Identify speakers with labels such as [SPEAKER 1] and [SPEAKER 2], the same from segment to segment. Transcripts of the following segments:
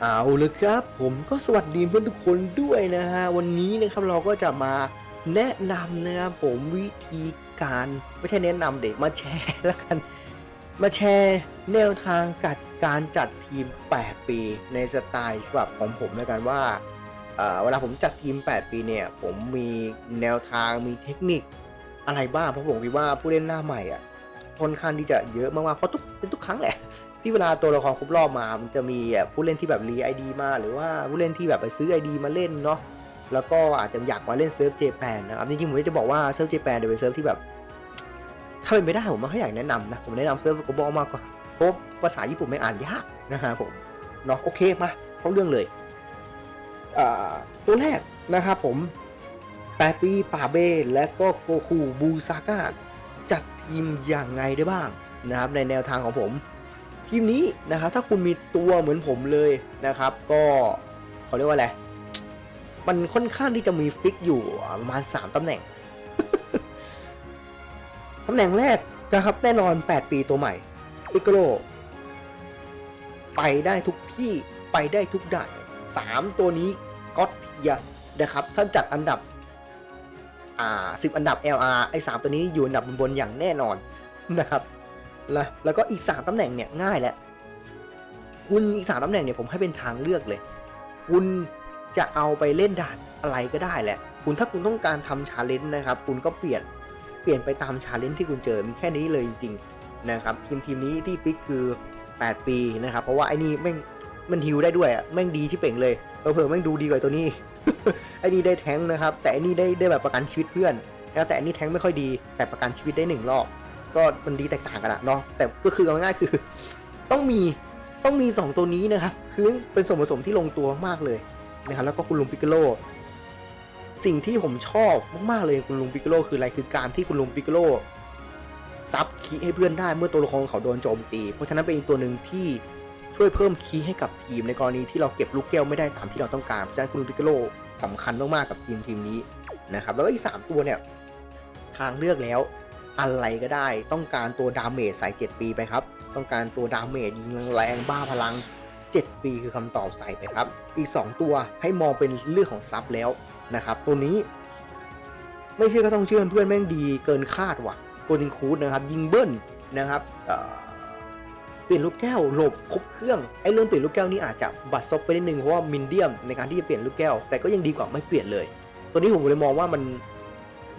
[SPEAKER 1] เอาเลยครับ ผมก็สวัสดีเพื่อนทุกคนด้วยนะฮะวันนี้นะครับเราก็จะมาแนะนำนะครับผมวิธีการไม่ใช่แนะนำเด็กมาแชร์แล้วกัน มาแชร์แนวทางกัดการจัดทีม 8 ปีในสไตล์ฉบับของผมแล้วกันว่าเอ่อเวลาผมจัดทีม 8 ปีเนี่ย ผมมีแนวทางมีเทคนิคอะไรบ้างเพราะผมคิดว่าผู้เล่นหน้าใหม่อะค่อนข้างที่จะเยอะมากๆเพราะทุกเป็นทุกครั้งแหละ ที่เวลาตัวละครครบรอบมา มันจะมีผู้เล่นที่แบบรีไอดีมา หรือว่าผู้เล่นที่แบบไปซื้อไอดีมาเล่นเนาะ แล้วก็อาจจะอยากมาเล่นเซิร์ฟเจแปนนะครับ จริงๆผมจะบอกว่าเซิร์ฟเจแปนเดี๋ยวเป็นเซิร์ฟที่แบบ ถ้าเป็นไม่ได้ผมไม่ค่อยอยากแนะนำนะ ผมแนะนำเซิร์ฟกบอลมากกว่า เพราะภาษาญี่ปุ่นไม่อ่านยากนะฮะผม เนาะโอเคมาเข้าเรื่องเลย ตัวแรกนะครับผมแปดปีปาเบและก็โกคูบูซาก้าจัดทีมอย่างไงได้บ้างนะครับในแนวทางของผม ทีมนี้นะครับถ้าคุณมีตัวเหมือนผมเลยนะครับ ก็เขาเรียกว่าอะไรมันค่อนข้างที่จะมีฟิกอยู่ประมาณ 3ตำแหน่งตำแหน่งแรกนะครับแน่นอน 8 ปีตัวใหม่ปิกโลไปได้ทุกที่ไปได้ทุกด่าน3ตัวนี้ก็เทียนะครับถ้าจัดอันดับอ่า10 อันดับ LR ไอ้3ตัวนี้อยู่อันดับบนๆอย่างแน่นอนนะครับ แล้วแล้วก็อีกสามตำแหน่งเนี่ยง่ายแหละคุณอีกสามตำแหน่งเนี่ยผมให้เป็นทางเลือกเลย คุณจะเอาไปเล่นด่านอะไรก็ได้แหละ คุณถ้าคุณต้องการทำชาเลนจ์นะครับ คุณก็เปลี่ยนเปลี่ยนไปตามชาเลนจ์ที่คุณเจอมีแค่นี้เลยจริงๆนะครับทีมทีมนี้ที่ฟิกคือ 8 ปีนะครับ เพราะว่าไอ้นี่แม่งมันฮิวได้ด้วยอะแม่งดีที่เป่งเลยเผื่อแม่งดูดีกว่าตัวนี้ไอ้นี่ได้แท้งนะครับ แต่อ้นี่ได้ได้แบบประกันชีวิตเพื่อนแล้วแต่อันนี้แท้งไม่ค่อยดีแต่ประกันชีวิตได้หนึ่งรอบ ก็มันดีแตกต่างกันอะเนาะแต่ก็คือเอาง่ายๆคือ ต้องมีต้องมี 2 ตัวนี้นะครับคือเป็นส่วนผสมที่ลงตัวมากเลยนะครับแล้วก็คุณลุงปิกโลสิ่งที่ผมชอบมากๆเลยคุณลุงปิกโลคืออะไรคือการที่คุณลุงปิกโลซับคีย์ให้เพื่อนได้เมื่อตัวละครของเขาโดนโจมตี เพราะฉะนั้นเป็นอีกตัวหนึ่งที่ช่วยเพิ่มคีย์ให้กับทีมในกรณีที่เราเก็บลูกแก้วไม่ได้ตามที่เราต้องการเพราะฉะนั้นคุณลุงปิกโลสำคัญมากๆกับทีมทีมนี้นะครับแล้วก็อีกสามตัวเนี่ยทางเลือกแล้ว อะไรก็ได้ ต้องการตัวดาเมจใส่7ปีไปครับ ต้องการตัวดาเมจยิงแรงบ้าพลัง 7 ปีคือคำตอบใส่ไปครับ อีก 2 ตัวให้มองเป็นเรื่องของซับแล้วนะครับ ตัวนี้ไม่เชื่อก็ต้องเชื่อเพื่อนแม่งดีเกินคาดว่ะโกดิงคูดนะครับ ยิงเบิ้ลนะครับเอ่อเปลี่ยนลูกแก้วหลบครบเครื่องไอ้เรื่องเปลี่ยนลูกแก้วนี่อาจจะบัดซบไปนิดนึงเพราะว่ามินเดียมในการที่จะเปลี่ยนลูกแก้ว แต่ก็ยังดีกว่าไม่เปลี่ยนเลย ตัวนี้ผมเลยมองว่ามัน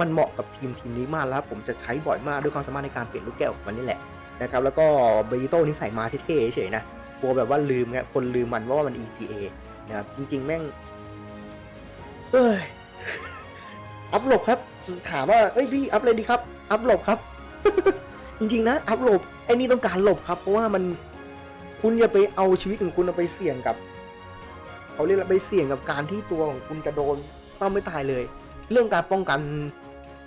[SPEAKER 1] มันเหมาะกับทีมทีมนี้มากแล้วผมจะใช้บ่อยมากด้วยความสามารถในการเปลี่ยนลูกแก้วของมันนี่แหละนะครับแล้วก็เบยิโต้นี่ใส่มาเท่ๆเฉยๆนะกลัวแบบว่าลืมไงคนลืมมันว่ามัน ETA นะครับจริง ๆ แม่งเอ้ยอัพโหลบครับ ถามว่าเอ้ยพี่อัพเลยดีครับ อัพโหลบครับ จริงๆนะ อัพโหลบไอ้นี่ต้องการหลบครับ เพราะว่ามันคุณอย่าไปเอาชีวิตของคุณเอาไปเสี่ยงกับเขาเรียกไปเสี่ยงกับการที่ตัวของคุณจะโดนต้องไม่ตายเลย เรื่องการป้องกัน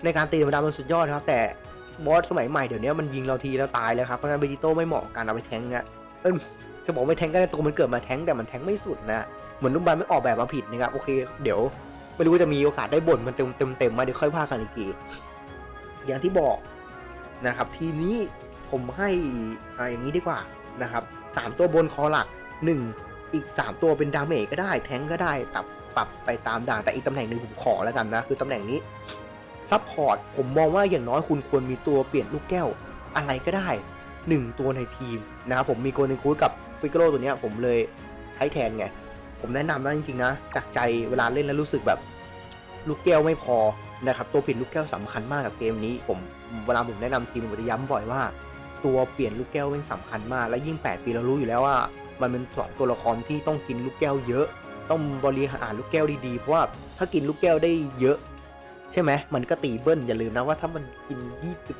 [SPEAKER 1] ในการตีธรรมดามันสุดยอดครับ แต่บอสสมัยใหม่เดี๋ยวนี้มันยิงเราทีแล้วตายแล้วครับเพราะฉะนั้นเบจิโต้ไม่เหมาะการเอาไปแทงนะเอ้ยจะบอกไม่แทงก็ได้ตัวมันเกิดมาแทงแต่มันแทงไม่สุดนะเหมือนลูกบอลไม่ออกแบบมาผิดนะครับโอเค เดี๋ยวไม่รู้จะมีโอกาสได้บ่นมันเต็มเต็มเต็มๆมาเดี๋ยวค่อยว่ากันอีกทีอย่างที่บอกนะครับทีนี้ผมให้อ่าอย่างนี้ดีกว่านะครับสามตัวบนคอหลักหนึ่งอีกสามตัวเป็นดาเมจก็ได้ แทงก็ได้ตับปรับไปตามด่านแต่อีกตำแหน่งหนึ่งผมขอแล้วกันนะ คือตำแหน่งนี้ ซัพพอร์ตผมมองว่าอย่างน้อยคุณควรมีตัวเปลี่ยนลูกแก้ว อะไรก็ได้ 1 ตัวในทีมนะครับผมมีโกลเด้นคูดกับปิกโลตัวเนี้ยผมเลยใช้แทนไง ผมแนะนำนะจริงๆนะ จากใจเวลาเล่นแล้วรู้สึกแบบลูกแก้วไม่พอนะครับตัวเปลี่ยนลูกแก้วสำคัญมากกับเกมนี้ ผมเวลาผมแนะนำทีมผมจะย้ำบ่อยว่า ตัวเปลี่ยนลูกแก้วเป็นสำคัญมาก และยิ่ง 8 ปีเรารู้อยู่แล้วว่า มันเป็นสองตัวละครที่ต้องกินลูกแก้วเยอะ ต้องบริหารลูกแก้วดีๆเพราะว่าถ้ากินลูกแก้วได้เยอะ ใช่ไหมมันก็ตีเบิ้ลอย่าลืมนะว่าถ้ามันกินยี่สิบ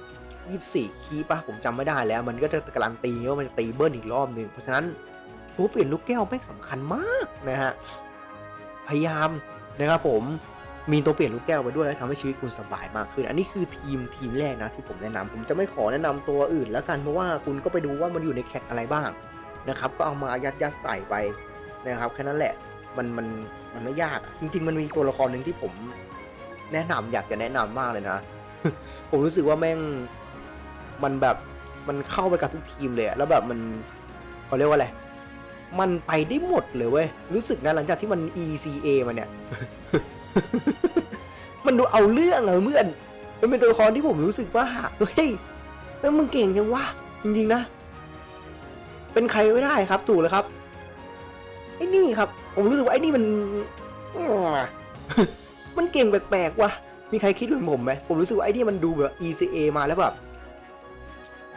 [SPEAKER 1] ยี่สี่คีปะผมจำไม่ได้แล้ว มันก็จะการันตีว่ามันจะตีเบิ้ลอีกรอบหนึ่งเพราะฉะนั้นตัวเปลี่ยนลูกแก้วแม่งสำคัญมากนะฮะพยายามนะครับผมมีตัวเปลี่ยนลูกแก้วไปด้วยแล้วทำให้ชีวิตคุณสบายมากขึ้น อันนี้คือทีมทีมแรกนะที่ผมแนะนำผมจะไม่ขอแนะนำตัวอื่นแล้วกันเพราะว่าคุณก็ไปดูว่ามันอยู่ในแคตอะไรบ้างนะครับ ก็เอามายัดยัดใส่ไปนะครับแค่นั้นแหละมันมันมันไม่ยากจริง ๆ มันมีตัวละครหนึ่งที่ผม แนะนำอยากจะแนะนำมากเลยนะ ผมรู้สึกว่าแม่งมันแบบมันเข้าไปกับทุกทีมเลยแล้วแบบมันเขาเรียกว่าอะไรมันไปได้หมดเลยเว้ยรู้สึกนะหลังจากที่มัน ECA มาเนี่ย มันดูเอาเรื่องอะเพื่อนมันเป็นตัวละครที่ผมรู้สึกว่าเฮ้ยแล้วมึงเก่งจังวะจริงๆนะ เป็นใครไม่ได้ครับถูกแล้วครับไอ้นี่ครับ ผมรู้สึกว่าไอ้นี่มัน มันเก่งแปลกๆว่ะ มีใครคิดเหมือนผมไหม ผมรู้สึกว่าไอ้นี่มันดูแบบ ECA มาแล้วแบบ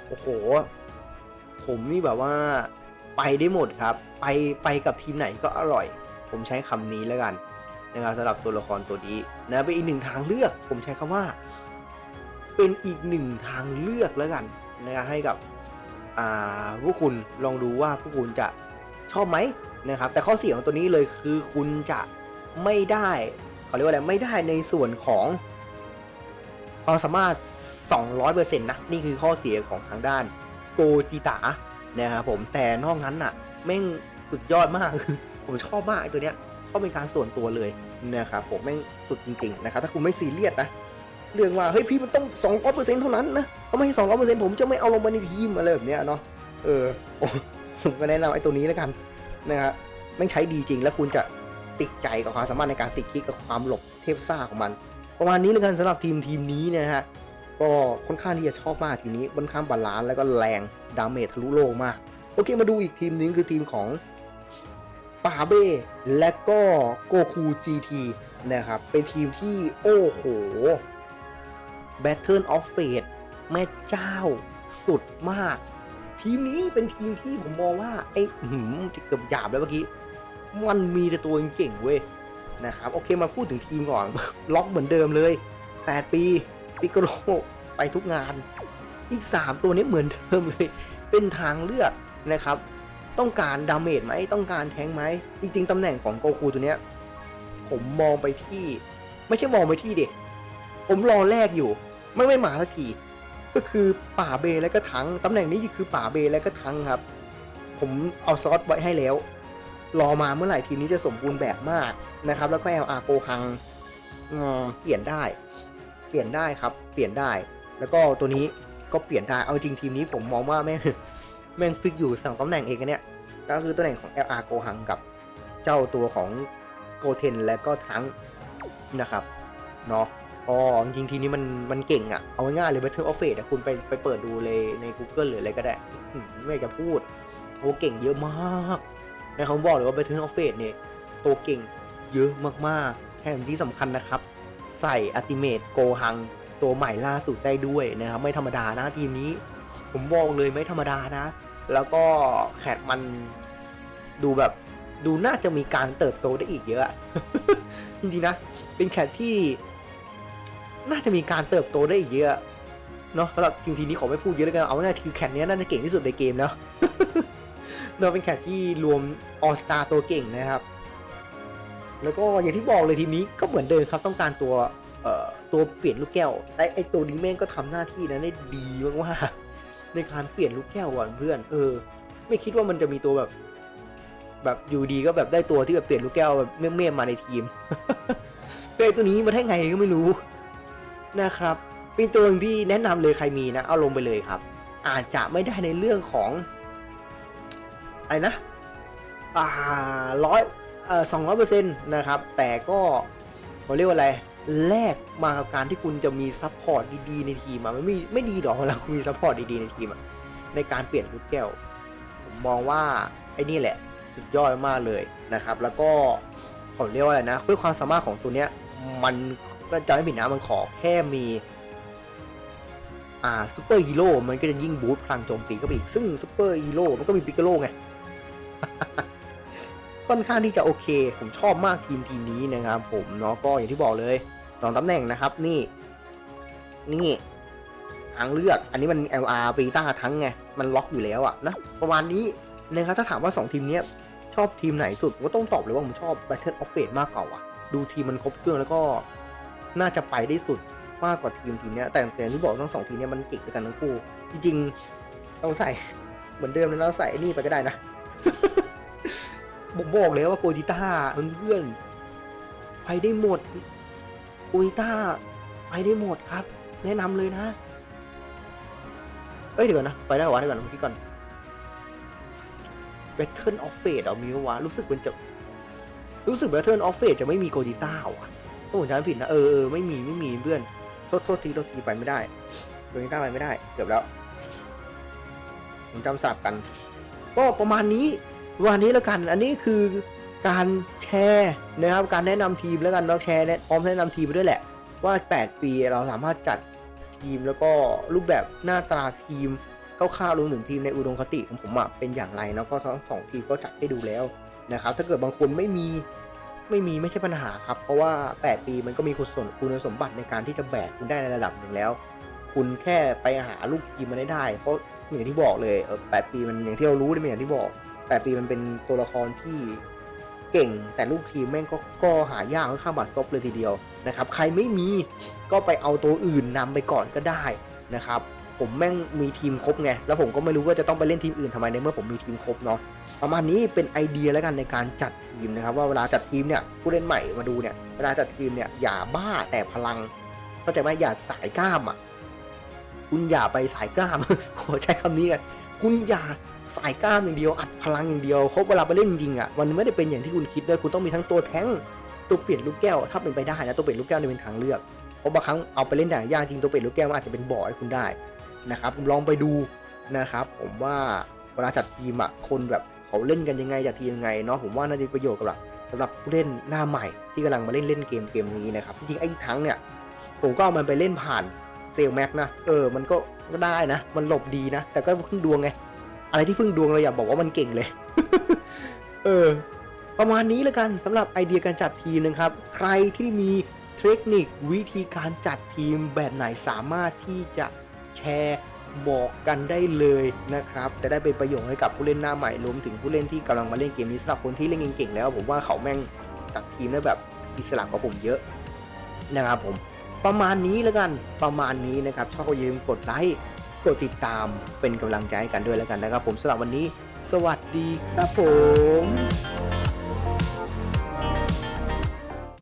[SPEAKER 1] โอ้โห ผมนี่แบบว่าไปได้หมดครับ ไปไปกับทีมไหนก็อร่อย ผมใช้คำนี้แล้วกันนะครับสำหรับตัวละครตัวนี้นะเป็นอีกหนึ่งทางเลือก ผมใช้คำว่า เป็นอีกหนึ่งทางเลือกแล้วกันนะครับให้กับอ่าผู้คุณลองดูว่าผู้คุณจะชอบไหมนะครับ แต่ข้อเสียของตัวนี้เลยคือคุณจะไม่ได้ เขาเรียกว่าอะไรไม่ได้ในส่วนของความสามารถ 200%นะนี่คือข้อเสียของทางด้านโกจิตานะครับผมแต่นอกนั้นน่ะแม่งสุดยอดมากคือผมชอบมากไอตัวเนี้ยชอบเป็นการส่วนตัวเลยนะครับผมแม่งสุดจริงๆนะครับถ้าคุณไม่ซีเรียสนะเรื่องว่าเฮ้ยพี่มันต้อง200%เท่านั้นนะถ้าไม่ให้200%ผมจะไม่เอาลงมาในทีมอะไรแบบเนี้ยเนาะเออโอ้ผมก็แนะนำไอ้ตัวนี้แล้วกันนะครับไม่งใช้ดีจริงแล้วคุณจะ ติดใจกับความสามารถในการติดคิกกับความหลบเทพซ่าของมัน ประมาณนี้แล้วกันสำหรับทีมทีมนี้นะฮะก็ค่อนข้างที่จะชอบมากทีมนี้ค่อนข้างบาลานซ์แล้วก็แรงดาเมจทะลุโลกมาก โอเคมาดูอีกทีมนึงคือทีมของปาเบ้และก็โกคู GT นะครับเป็นทีมที่โอ้โห Battle of Fate แม่เจ้าสุดมาก ทีมนี้เป็นทีมที่ผมมองว่าไอ้หืมจะเกือบหยาบแล้วเมื่อกี้ มันมีแต่ตัวเก่งเว้ยนะครับโอเคมาพูดถึงทีมก่อน ล็อกเหมือนเดิมเลย 8 ปีปิโกโลไปทุกงาน อีก 3 ตัวนี้เหมือนเดิมเลย เป็นทางเลือกนะครับ ต้องการดาเมจไหมต้องการแทงไหมจริงๆตำแหน่งของโกคูตัวเนี้ยผมมองไปที่ ไม่ใช่มองไปที่เด็กผมรอแรกอยู่ ไม่ไม่มาสักทีก็คือป่าเบและก็ทังตำแหน่งนี้คือป่าเบและก็ทังครับ ผมเอาซอสไว้ให้แล้ว รอมาเมื่อไหร่ทีมนี้จะสมบูรณ์แบบมากนะครับ แล้วก็ LR โกฮังเปลี่ยนได้ เปลี่ยนได้ครับ เปลี่ยนได้ แล้วก็ตัวนี้ก็เปลี่ยนได้ เอาจริงทีมนี้ผมมองว่าแม่งแม่งฟิกอยู่สองตำแหน่งเองอันเนี่ย ก็คือตำแหน่งของ LR โกฮังกับเจ้าตัวของโกเทนและก็ทั้งนะครับเนาะก็จริงทีนี้มันมันเก่งอะเอาง่ายๆเลย Battle of Fate อะคุณไปไปเปิดดูเลยใน Google หรืออะไรก็ได้ ไม่กจะพูดโอ้เก่งเยอะมาก นะเขาบอกเลยว่า Battle of Fate เนี่ย ตัวเก่งเยอะมากๆแถมที่สำคัญนะครับ ใส่อัติเมตโกฮัง ตัวใหม่ล่าสุดได้ด้วยนะครับ ไม่ธรรมดานะทีมนี้ ผมบอกเลยไม่ธรรมดานะ แล้วก็แคทมันดูแบบดูน่าจะมีการเติบโตได้อีกเยอะจริงๆนะ เป็นแคทที่ น่าจะมีการเติบโตได้อีกเยอะเนาะสำหรับทีมทีนี้ขอไม่พูดเยอะแล้วกันเอาง่ายๆทีมแคทเนี้ยน่าจะเก่งที่สุดในเกมเนาะ เราเป็นแคทที่รวมออสตาตัวเก่งนะครับ แล้วก็อย่างที่บอกเลยทีมนี้ก็เหมือนเดิมครับต้องการตัวเอ่อตัวเปลี่ยนลูกแก้วแต่ไอตัวนี้แม่งก็ทำหน้าที่นั้นได้ดีมากๆในการเปลี่ยนลูกแก้วก่อนเพื่อน เออ ไม่คิดว่ามันจะมีตัวแบบ แบบอยู่ดีก็แบบได้ตัวที่แบบเปลี่ยนลูกแก้วแบบเมี่ยมๆมาในทีมเป็นตัวนี้มาได้ไงก็ไม่รู้นะครับ เป็นตัวหนึ่งที่แนะนำเลยใครมีนะ เอาลงไปเลยครับ อาจจะไม่ได้ในเรื่องของ อะไรนะอ่าร้อยเอ่อสองร้อยเปอร์เซ็นต์นะครับ แต่ก็เขาเรียกว่าอะไรแลกมากับการที่คุณจะมีซัพพอร์ตดีๆในทีมอะไมันไม่ไม่ดีหรอกเวลาคุณมีซัพพอร์ตดีๆในทีมอะในการเปลี่ยนลูกแก้วผมมองว่าไอ้นี่แหละสุดยอดมากเลยนะครับ แล้วก็ผมเรียกว่าอะไรนะด้วยความสามารถของตัวเนี้ยมันก็จะไม่ผิดนะมันขอแค่มีอ่าซูเปอร์ฮีโร่มันก็จะยิ่งบูสต์พลังโจมตีก็ไปอีก ซึ่งซูเปอร์ฮีโร่มันก็มีปิกาโลไง ค่อนข้างที่จะโอเค ผมชอบมากทีมทีมนี้นะครับผมเนาะก็อย่างที่บอกเลยสองตำแหน่งนะครับนี่ นี่ทางเลือกอันนี้มัน LR เบต้าทั้งไง มันล็อกอยู่แล้วอะนะประมาณนี้นะครับถ้าถามว่า 2 ทีมนี้ชอบทีมไหนสุดก็ต้องตอบเลยว่าผมชอบ Battle of Fate มากกว่าว่ะดูทีมมันครบเครื่องแล้วก็น่าจะไปได้สุดมากกว่าทีมทีมนี้แต่แต่ที่บอกทั้งสองทีมนี้มันเก่งด้วยกันทั้งคู่ จริงๆเราใส่เหมือนเดิมเลยเราใส่นี่ไปก็ได้นะ ผมบอกเลยว่าโกจิต้าเพื่อนๆไปได้หมดโกจิต้าไปได้หมดครับ แนะนำเลยนะ เอ้ยเดี๋ยวก่อนนะ ไปได้หรอวะเดี๋ยวก่อนเมื่อกี้ก่อน Battle of Fate เอามีวะรู้สึกมันจะรู้สึก Battle of Fate จะไม่มีโกดิต้าว่ะถ้าผมจำผิดนะเออเออไม่มีไม่มีเพื่อนโทษโทษทีโทษทีไปไม่ได้โกดิต้าไปไม่ได้เกือบแล้วผมจำสับกัน ก็ประมาณนี้วันนี้แล้วกัน อันนี้คือการแชร์นะครับ การแนะนำทีมแล้วกันเนาะแชร์แนะพร้อมแนะนำทีมไปด้วยแหละ ว่า 8 ปีเราสามารถจัดทีมแล้วก็รูปแบบหน้าตาทีมคร่าวๆรวมถึงทีมในอุดมคติของผมอะเป็นอย่างไรเนาะก็ทั้งสองทีมก็จัดให้ดูแล้วนะครับ ถ้าเกิดบางคนไม่มีไม่มีไม่ใช่ปัญหาครับ เพราะว่า 8 ปีมันก็มีคุณสมคุณสมบัติในการที่จะแบกคุณได้ในระดับหนึ่งแล้ว คุณแค่ไปหาลูกทีมมาได้ได้เพราะอย่างที่บอกเลยแปดปีมันอย่างที่เรารู้ได้เป็นอย่างที่บอกแปดปีมันเป็นตัวละครที่เก่งแต่ลูกทีมแม่งก็ก็หายากค่อนข้างบาดซบเลยทีเดียวนะครับ ใครไม่มีก็ไปเอาตัวอื่นนำไปก่อนก็ได้นะครับ ผมแม่งมีทีมครบไงแล้วผมก็ไม่รู้ว่าจะต้องไปเล่นทีมอื่นทำไมในเมื่อผมมีทีมครบเนาะประมาณนี้เป็นไอเดียแล้วกันในการจัดทีมนะครับ ว่าเวลาจัดทีมเนี่ยผู้เล่นใหม่มาดูเนี่ยเวลาจัดทีมเนี่ยอย่าบ้าแต่พลังเข้าใจไหมอย่าสายกล้ามอะ คุณอย่าไปสายกล้ามขอใช้คำนี้กันคุณอย่าสายกล้ามอย่างเดียวอัดพลังอย่างเดียวเพราะเวลาไปเล่นจริงอะมันไม่ได้เป็นอย่างที่คุณคิดด้วยคุณต้องมีทั้งตัวแท้งตัวเปลี่ยนลูกแก้ว ถ้าเป็นไปได้นะตัวเปลี่ยนลูกแก้วเนี่เป็นทางเลือกเพราะบางครั้งเอาไปเล่นด่านยากจริงตัวเปลี่ยนลูกแก้วมันอาจจะเป็นบ่อให้คุณได้นะครับลองไปดูนะครับ ผมว่าเวลาจัดทีมอะคนแบบเขาเล่นกันยังไงจัดทีมยังไงเนาะผมว่าน่าจะประโยชน์กับสำหรับผู้เล่นหน้าใหม่ที่กำลังมาเล่นเล่นเกมเกมนี้นะครับจริงไอ้ทั้งเนี่ยผมก็เอามันไปเล่นผ่าน เซลแม็กนะ เออ มันก็ก็ได้นะ มันหลบดีนะ แต่ก็พึ่งดวงไง อะไรที่พึ่งดวงเราอย่าบอกว่ามันเก่งเลย เออ ประมาณนี้แล้วกันสำหรับไอเดียการจัดทีมนะครับ ใครที่มีเทคนิควิธีการจัดทีมแบบไหนสามารถที่จะแชร์บอกกันได้เลยนะครับจะได้เป็นประโยชน์ให้กับผู้เล่นหน้าใหม่รวมถึงผู้เล่นที่กำลังมาเล่นเกมนี้สำหรับคนที่เล่นเก่งๆแล้ว ผมว่าเขาแม่งจัดทีมได้แบบอิสระกว่าผมเยอะนะครับผม ประมาณนี้แล้วกันประมาณนี้นะครับชอบก็อย่าลืมกดไลค์กดติดตามเป็นกำลังใจให้กันด้วยแล้วกันนะครับ ผมสำหรับวันนี้ สวัสดีครับผม